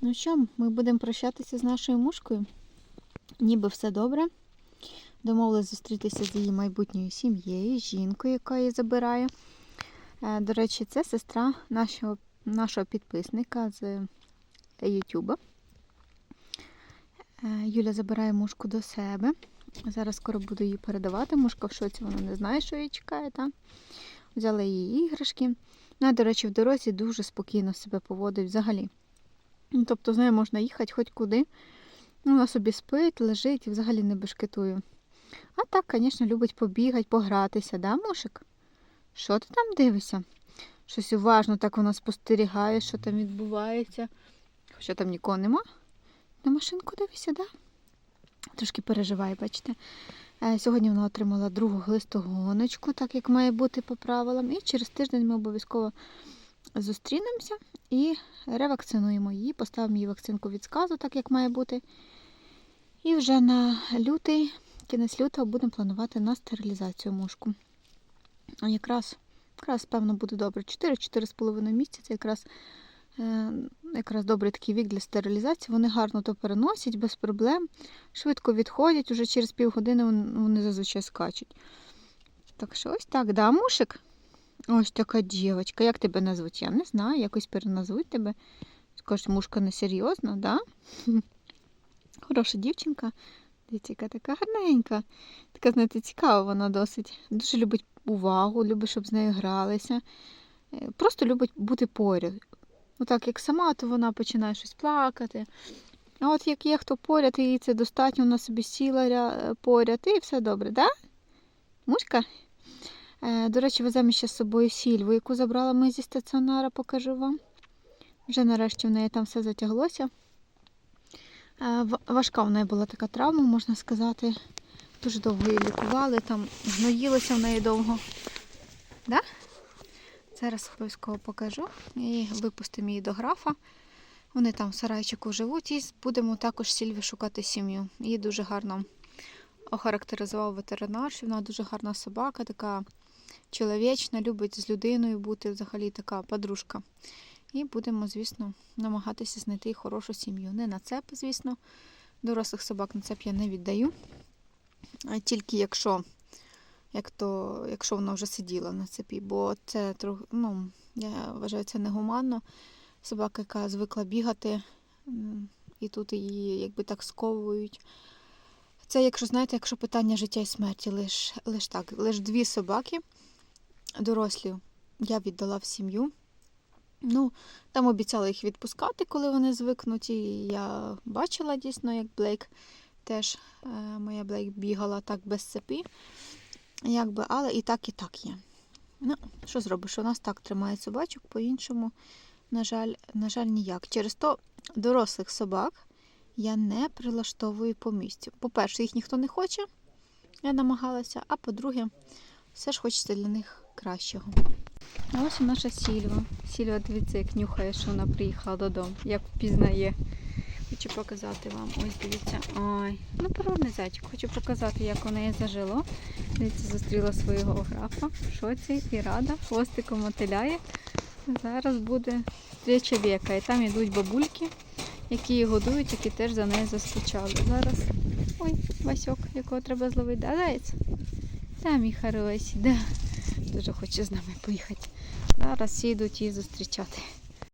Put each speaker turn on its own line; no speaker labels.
Ну що, ми будемо прощатися з нашою мушкою. Ніби все добре. Домовились зустрітися з її майбутньою сім'єю, жінкою, яка її забирає. Е, До речі, це сестра нашого, нашого підписника з Ютуба. Е, Юля забирає мушку до себе. Зараз скоро буду її передавати. Мушка в шоці, вона не знає, що її чекає. Та? Взяла її іграшки. Ну, а, до речі, в дорозі дуже спокійно себе поводить взагалі. Ну, Тобто, з нею можна їхати хоч куди. Ну, Вона собі спить, лежить і взагалі не бешкетує. А так, звісно, любить побігати, погратися, да, мушик? Що ти там дивишся? Щось уважно так вона спостерігає, що там відбувається. Хоча там нікого нема. На машинку дивишся, да? Трошки переживає, бачите. Е, Сьогодні вона отримала другу глистогоночку, так як має бути по правилам. І через тиждень ми обов'язково зустрінемося і ревакцинуємо її, поставимо їй вакцинку від сказу, так як має бути. І вже на лютий, кінець лютого будемо планувати на стерилізацію мушку. А якраз, якраз певно, буде добре. 4-4,5 місяці це якраз, е, якраз добрий такий вік для стерилізації. Вони гарно то переносять без проблем, швидко відходять, уже через півгодини вон- вони зазвичай скачуть. Так що ось так, да, мушик? Ось така дівчинка. Як тебе назвуть? Я не знаю, якось переназвуть тебе. Скажуть, мушка несерйозна, да? Хороша дівчинка. Дивіться, яка така гарненька. Така, знаєте, цікава вона досить. Дуже любить увагу, любить, щоб з нею гралися. Е, Просто любить бути поряд. Отак, як сама, то вона починає щось плакати. А от як є хто поряд, і їй це достатньо, вона собі сіла поряд, і все добре, да? Мушка? Е, До речі, веземо ще з собою сільву, яку забрала ми зі стаціонара, покажу вам. Вже нарешті в неї там все затяглося. Е, Важка в неї була така травма, можна сказати. Дуже довго її лікували, там гноїлося в неї довго. Да? Зараз обов'язково покажу і випустимо її до графа. Вони там в сарайчику живуть і будемо також сільві шукати сім'ю. Її дуже гарно охарактеризував ветеринар, що вона дуже гарна собака, така чоловічна, любить з людиною бути, взагалі така подружка. І будемо, звісно, намагатися знайти хорошу сім'ю. Не на цеп, звісно. Дорослих собак на цеп я не віддаю. А тільки якщо, як то, якщо вона вже сиділа на цепі, бо це ну, я вважаю, це негуманно. Собака, яка звикла бігати, і тут її якби так сковують. Це, якщо знаєте, якщо питання життя і смерті, лиш, лиш так, лиш дві собаки дорослі я віддала в сім'ю. Ну, там обіцяли їх відпускати, коли вони звикнуть. І я бачила дійсно, як Блейк теж е, моя Блейк бігала так без цепи. Якби, але і так, і так є. Ну, що зробиш? У нас так тримає собачок, по-іншому, на жаль, на жаль, ніяк. Через то дорослих собак я не прилаштовую по місцю. По-перше, їх ніхто не хоче, я намагалася, а по-друге, все ж хочеться для них кращого. А ось наша Сільва. Сільва, дивіться, як нюхає, що вона приїхала додому, як впізнає. Хочу показати вам. Ось дивіться. Ой, ну природний зайчик. Хочу показати, як у неї зажило. Дивіться, зустріла свого графа шоці і рада. Хвостиком мотиляє. Зараз буде встреча віка. І там йдуть бабульки, які її годують, які теж за нею заскучали. Зараз. Ой, Васьок, якого треба зловити. Да, заяць? Та мій хороший, да. Дуже хоче з нами поїхати. Зараз всі йдуть її зустрічати.